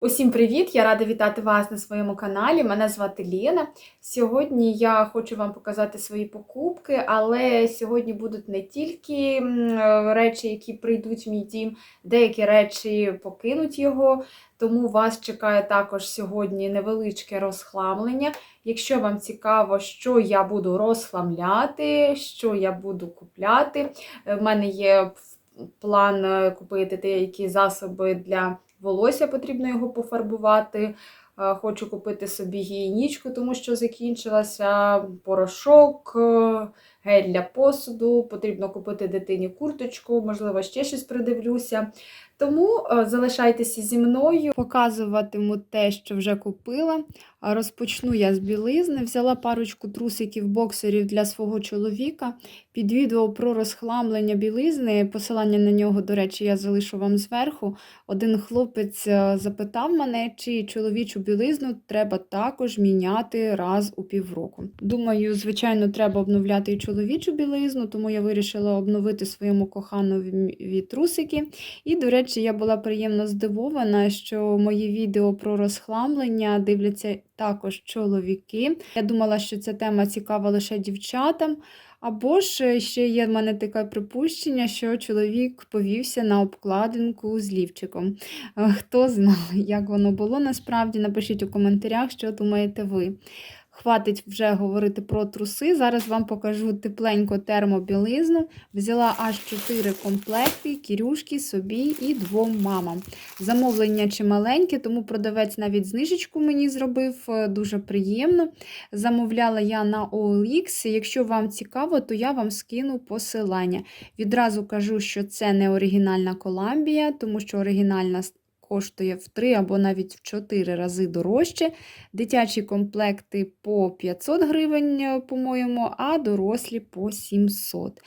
Усім привіт! Я рада вітати вас на своєму каналі. Мене звати Лена. Сьогодні я хочу вам показати свої покупки, але сьогодні будуть не тільки речі, які прийдуть в мій дім, деякі речі покинуть його. Тому вас чекає також сьогодні невеличке розхламлення. Якщо вам цікаво, що я буду розхламляти, що я буду купляти, в мене є план е, купити деякі засоби для волосся, потрібно його пофарбувати. Е, Хочу купити собі гігієнічку, тому що закінчилася порошок, е, гель для посуду. Потрібно купити дитині курточку, можливо, ще щось придивлюся. Тому е, залишайтеся зі мною. Показуватиму те, що вже купила. Розпочну я з білизни. Взяла парочку трусиків боксерів для свого чоловіка. Під відео про розхламлення білизни, посилання на нього, до речі, я залишу вам зверху. Один хлопець е, запитав мене, чи чоловічу білизну треба також міняти раз у півроку. Думаю, звичайно, треба обновляти і чоловічу білизну, тому я вирішила обновити своєму коханові трусики. І, до речі, я була приємно здивована, що мої відео про розхламлення дивляться також чоловіки. Я думала, що ця тема цікава лише дівчатам. Або ж ще є в мене таке припущення, що чоловік повівся на обкладинку з лівчиком. Е, Хто знає, як воно було насправді, напишіть у коментарях, що думаєте ви. Хватить вже говорити про труси. Зараз вам покажу тепленько термобілизну. Взяла аж 4 комплекти, кірюшки собі і двом мамам. Замовлення чималеньке, тому продавець навіть знижечку мені зробив, е, дуже приємно. Замовляла я на OLX. Якщо вам цікаво, то я вам скину посилання. Відразу кажу, що це не оригінальна Коламбія, тому що оригінальна коштує в 3 або навіть в 4 рази дорожче. Дитячі комплекти по 500 гривень, е, по-моєму, а дорослі по 700.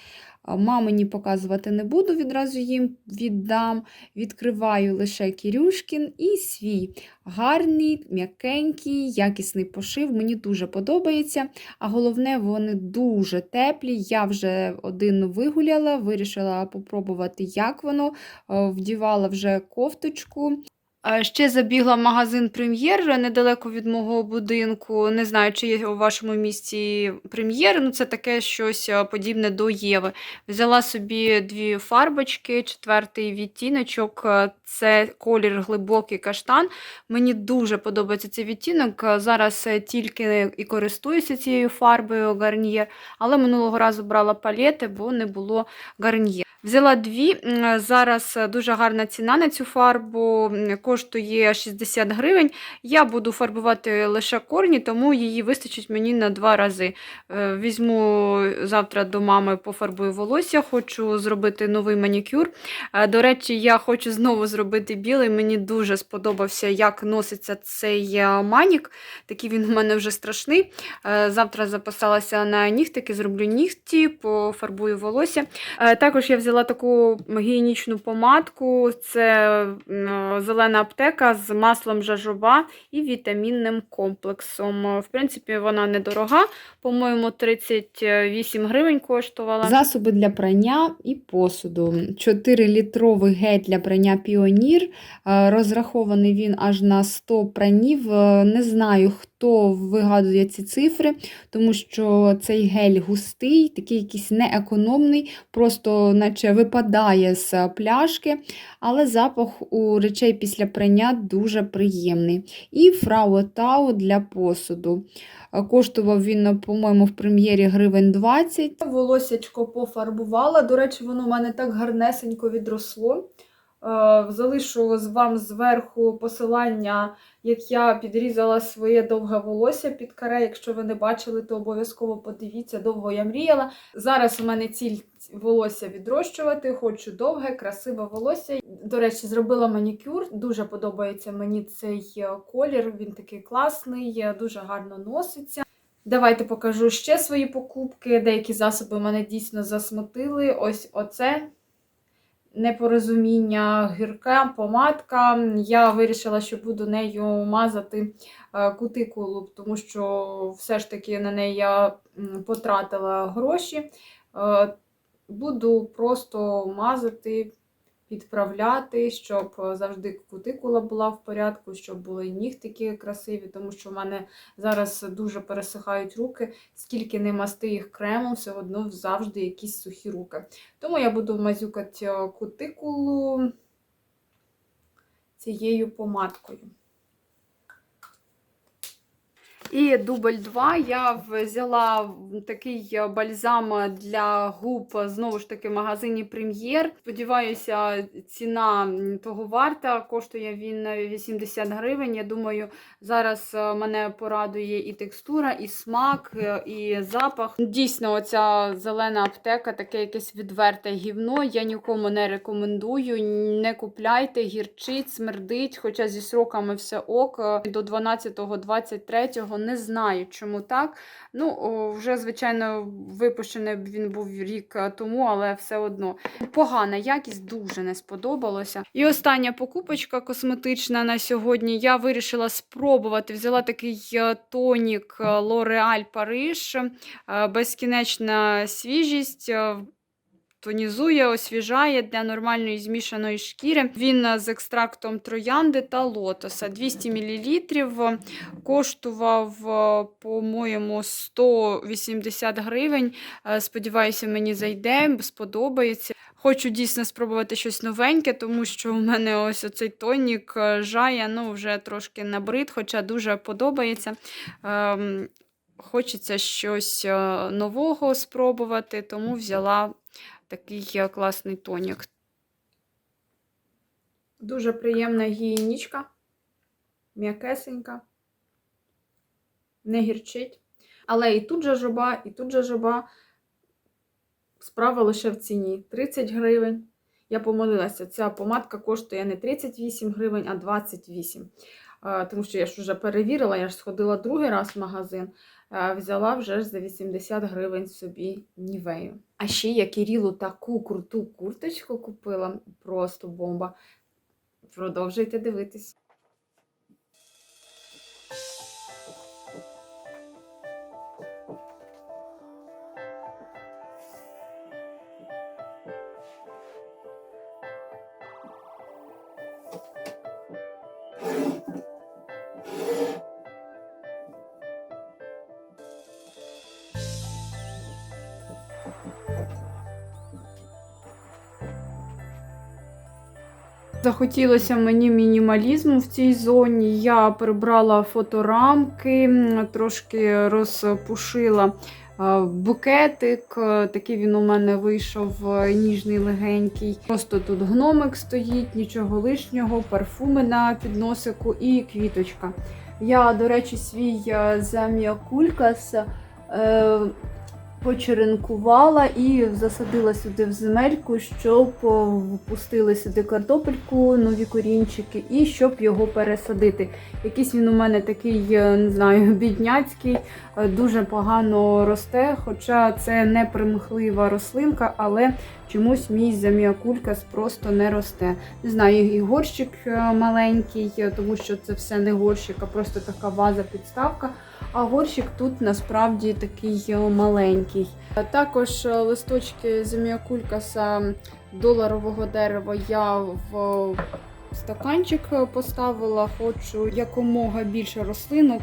Мамині показувати не буду, відразу їм віддам. Відкриваю лише Кірюшкін і свій. Гарний, м'якенький, якісний пошив. Мені дуже подобається. А головне, вони дуже теплі. Я вже один вигуляла, вирішила попробувати, як воно. Е, Вдівала вже кофточку. Ще забігла в магазин Прем'єр недалеко від мого будинку. Не знаю, чи є у вашому місті прем'єр. Ну, це таке щось е, подібне до Єви. Взяла собі дві фарбочки, четвертий відтіночок. е, Це колір глибокий каштан. Мені дуже подобається цей відтінок. Е, Зараз тільки і користуюся цією фарбою Гарнієр, але минулого разу брала палети, бо не було Гарнієр. Взяла дві. Зараз дуже гарна ціна на цю фарбу. Коштує 60 гривень. Я буду фарбувати лише корні, тому її вистачить мені на два рази. Е, Візьму завтра до мами, пофарбую волосся, хочу зробити новий манікюр. Е, До речі, я хочу знову зробити білий. Мені дуже сподобався, як носиться цей е, манік. Такий він у мене вже страшний. Завтра записалася на нігтики, зроблю нігті, пофарбую волосся. Також я взяла таку гігієнічну помадку. Це м, зелена аптека з маслом жажоба і вітамінним комплексом. В принципі, вона недорога. По-моєму, 38 гривень коштувала. Засоби для прання і посуду. 4-літровий гель для прання Піонір. Е, Розрахований він аж на 100 пранів. Е, Не знаю, хто вигадує ці цифри, тому що цей гель густий, такий якийсь неекономний, просто наче випадає з пляшки, але запах у речей після прання дуже приємний. І Фрау Тау для посуду. Е, Коштував він, по-моєму, в прем'єрі гривень 20. Волосячко пофарбувала. До речі, воно у мене так гарнесенько відросло. Е, Залишу з вам зверху посилання, як я підрізала своє довге волосся під каре. Якщо ви не бачили, то обов'язково подивіться, довго я мріяла. Зараз у мене ціль волосся відрощувати, хочу довге, красиве волосся. До речі, зробила манікюр. Дуже подобається мені цей е, колір. Він такий класний, е, дуже гарно носиться. Давайте покажу ще свої покупки. Деякі засоби мене дійсно засмутили. Ось оце непорозуміння, гірка помадка. Я вирішила, що буду нею мазати е, кутикулу, тому що все ж таки на неї я потратила гроші. Е, Буду просто мазати підправляти, щоб е, завжди кутикула була в порядку, щоб були нігтики красиві, тому що в мене зараз дуже пересихають руки. Скільки не масти їх кремом, все одно завжди якісь сухі руки. Тому я буду мазюкати е, кутикулу цією помадкою. І дубль 2 я взяла такий бальзам для губ, знову ж таки, в магазині Прем'єр. Сподіваюся, ціна того варта. Коштує він 80 гривень. Я думаю, зараз мене порадує і текстура, і смак, і запах. Дійсно, оця зелена аптека, таке якесь відверте гівно. Я нікому не рекомендую. Не купляйте, гірчить, смердить, хоча зі сроками все ок. До 12-23 не знаю, чому так. Ну, вже, звичайно, випущений він був рік тому, але все одно. Погана якість дуже не сподобалося. І остання покупочка косметична на сьогодні. Я вирішила спробувати. Взяла такий е, тонік L'Oreal Париж, е, безкінечна свіжість. Е, Тонізує, освіжає для нормальної змішаної шкіри. Він з екстрактом троянди та лотоса. 200 мл. Коштував, е, по-моєму, 180 гривень. Е, Сподіваюся, мені зайде, сподобається. Хочу дійсно спробувати щось новеньке, тому що у мене ось оцей тонік е, жая, ну, вже трошки набрид, хоча дуже подобається. Ем, Хочеться щось е, нового спробувати, тому взяла такий класний тонік. Дуже приємна гігієнічка, м'якесенька, не гірчить. Але і тут же жоба, і тут же жоба. Справа лише в ціні 30 гривень. Я помилилася, ця помадка коштує не 38 гривень, а 28. Тому що я ж вже перевірила, я ж сходила другий раз в магазин, взяла вже ж за 80 гривень собі нівею. А ще я Кірілу таку круту курточку купила, просто бомба. Продовжуйте дивитись. Захотілося мені мінімалізму в цій зоні. Я прибрала фоторамки, трошки розпушила е, букетик. Е, Такий він у мене вийшов е, ніжний, легенький. Просто тут гномик стоїть, нічого лишнього, парфуми на підносику і квіточка. Я, до речі, свій зам'якулькас почеренкувала і засадила сюди в земельку, щоб впустили сюди картопельку, нові корінчики, і щоб його пересадити. Якийсь він у мене такий, е, не знаю, бідняцький, е, дуже погано росте, хоча це не примхлива рослинка, але чомусь мій заміакулькас просто не росте. Не знаю, і горщик е, маленький, тому що це все не горщик, а просто така ваза-підставка. А горщик тут насправді такий е, маленький. Також е, листочки земіакулькаса доларового дерева я в стаканчик е, поставила. Хочу якомога більше рослинок,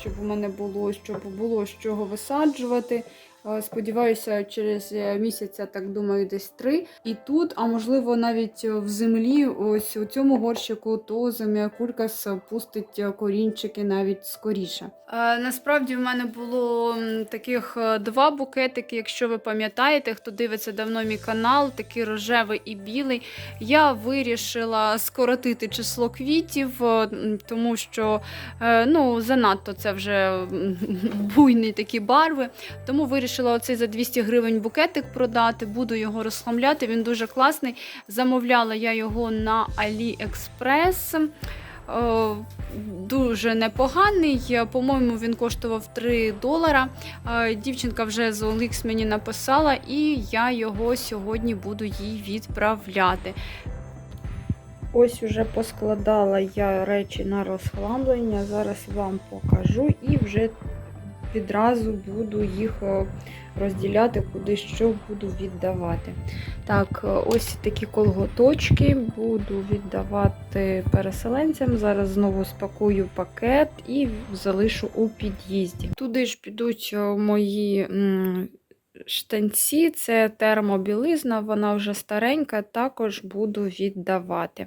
щоб у мене було, щоб було з чого висаджувати. Е, Сподіваюся, через е, місяця, так думаю, десь три. І тут, а можливо, навіть в землі, ось у цьому горщику, то заміакулькас пустить е, корінчики навіть скоріше. Е, насправді в мене було таких е, два букетики, якщо ви пам'ятаєте, хто дивиться давно мій канал, такий рожевий і білий. Я вирішила скоротити число квітів, е, тому що е, ну, занадто це вже буйні такі барви. Тому вирішила оцей за 200 гривень букетик продати, буду його розхламляти. Він дуже класний. Замовляла я його на AliExpress. Е, Дуже непоганий. По-моєму, він коштував 3 долара. Е, Дівчинка вже з OLX мені написала, і я його сьогодні буду їй відправляти. Ось уже поскладала я речі на розхламлення. Зараз вам покажу і вже відразу буду їх е, розділяти, куди що буду віддавати. Так, е, ось такі колготочки буду віддавати переселенцям. Зараз знову спакую пакет і залишу у під'їзді. Туди ж підуть е, мої штанці, це термобілизна, вона вже старенька, також буду віддавати.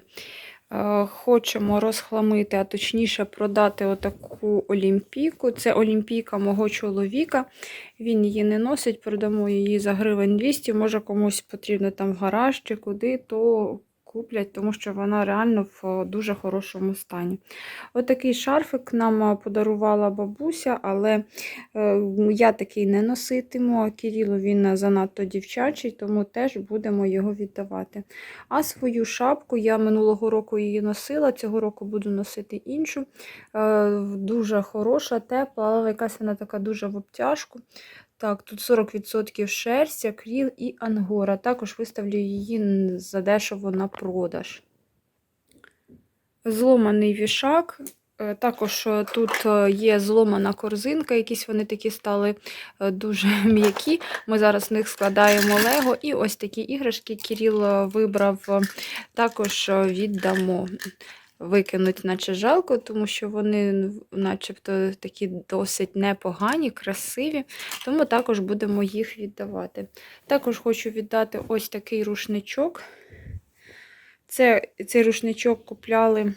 Е, Хочемо розхламити, а точніше продати отаку олімпійку. Це олімпійка мого чоловіка. Він її не носить, продамо її за гривень 200. Може комусь потрібно там в гараж чи куди, то куплять, тому що вона реально в дуже хорошому стані. Отакий шарфик нам подарувала бабуся, але е, я такий не носитиму, а Кирило він занадто дівчачий, тому теж будемо його віддавати. А свою шапку я минулого року її носила, цього року буду носити іншу. Е, Дуже хороша, тепла, але якась вона така дуже в обтяжку. Так, тут 40% шерсть, акріл і ангора. Також виставлю її задешево на продаж. Зломаний вішак. Е, Також е, тут е, є зломана корзинка, якісь вони такі стали дуже м'які. Ми зараз з них складаємо лего. І ось такі іграшки Кирил е, вибрав, також віддамо. Викинуть, наче жалко, тому що вони начебто такі досить непогані, красиві, тому також будемо їх віддавати. Також хочу віддати ось такий рушничок. Це, цей рушничок купляли,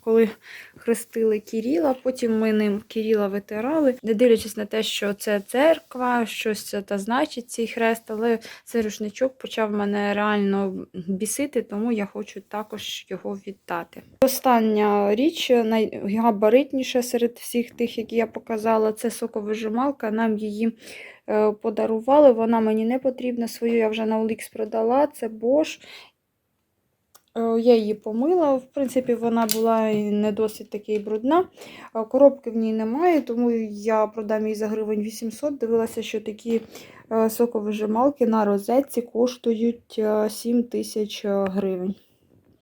коли хрестили Кіріла. Потім ми ним Кіріла витирали, не дивлячись на те, що це церква, щось та значить цей хрест, але цей рушничок почав мене реально бісити, тому я хочу також його віддати. Остання річ, найгабаритніша серед всіх тих, які я показала, це соковижималка. Нам її е, подарували. Вона мені не потрібна. Свою я вже на OLX продала. Це Bosch. Е, Я її помила. В принципі, вона була не досить таки брудна. Е, Коробки в ній немає, тому я продам її за гривень 800. Дивилася, що такі е, соковижималки на розетці коштують е, 7 тисяч гривень.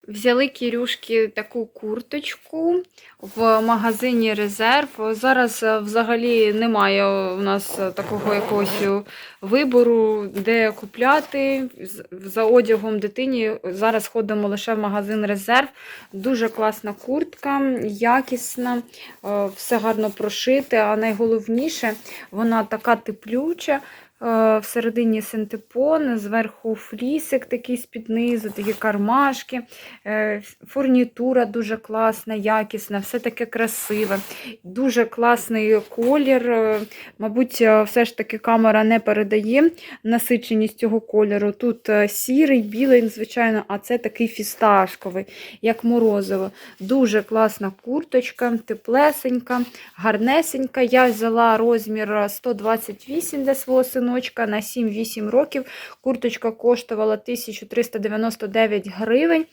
Взяли Кірюшки таку курточку в магазині Резерв. Зараз е, взагалі немає у нас е, такого якогось е, вибору, де купляти за одягом дитині. Зараз ходимо лише в магазин Резерв. Дуже класна куртка, якісна, все гарно прошите, а найголовніше, вона така теплюча. Е, Всередині синтепон, зверху флісик такий з-під низу, такі кармашки. Е, Фурнітура дуже класна, якісна, все таке красиве. Дуже класний колір. Е, Мабуть, все ж таки камера не передає насиченість цього кольору. Тут сірий, білий, звичайно, а це такий фісташковий, як морозиво. Дуже класна курточка, теплесенька, гарнесенька. Я взяла розмір 128 для свого синочка на 7-8 років. Курточка коштувала 1399 гривень.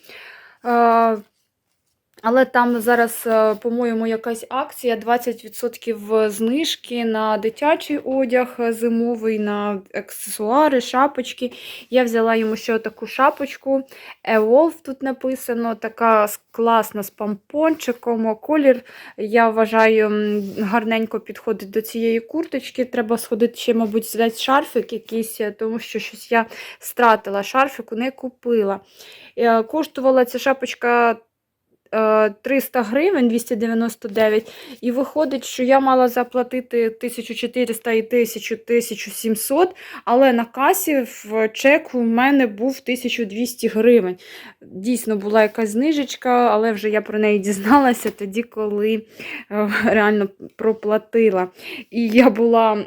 Але там зараз, е, по-моєму, якась акція 20% знижки на дитячий одяг зимовий, на аксесуари, шапочки. Я взяла йому ще таку шапочку. Evolve тут написано, така класна з помпончиком. Колір, я вважаю, гарненько підходить до цієї курточки. Треба сходити ще, мабуть, взяти шарфик якийсь, е, тому що щось я стратила. Шарфику не купила. Е, Коштувала ця шапочка 300 гривень 299, і виходить, що я мала заплатити 1400 і 1000 1700, але на касі в чеку в мене був 1200 гривень. Дійсно була якась знижечка, але вже я про неї дізналася тоді, коли е, реально проплатила. І я була.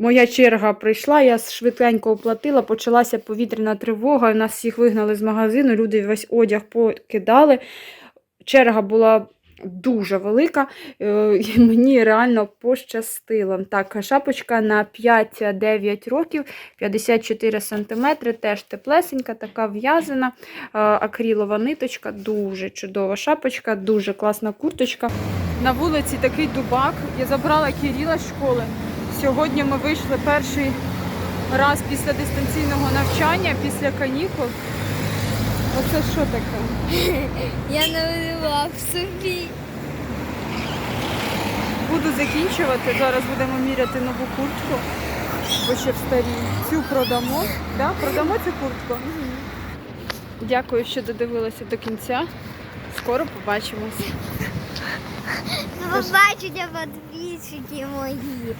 Моя черга прийшла, я швиденько оплатила, почалася повітряна тривога, нас всіх вигнали з магазину, люди весь одяг покидали. Черга була дуже велика, е, і мені реально пощастило. Так, шапочка на 5-9 років, 54 см, теж теплесенька, така в'язана, е, акрилова ниточка, дуже чудова шапочка, дуже класна курточка. На вулиці такий дубак. Я забрала Кирила з школи. Сьогодні ми вийшли перший раз після дистанційного навчання, після канікул. Оце що таке? Я налила в собі. буду закінчувати. Зараз будемо міряти нову куртку. Бо ще в старій. Цю продамо. Да? Продамо цю куртку. Дякую, що додивилися до кінця. Скоро побачимось. Побачення подписчики мої.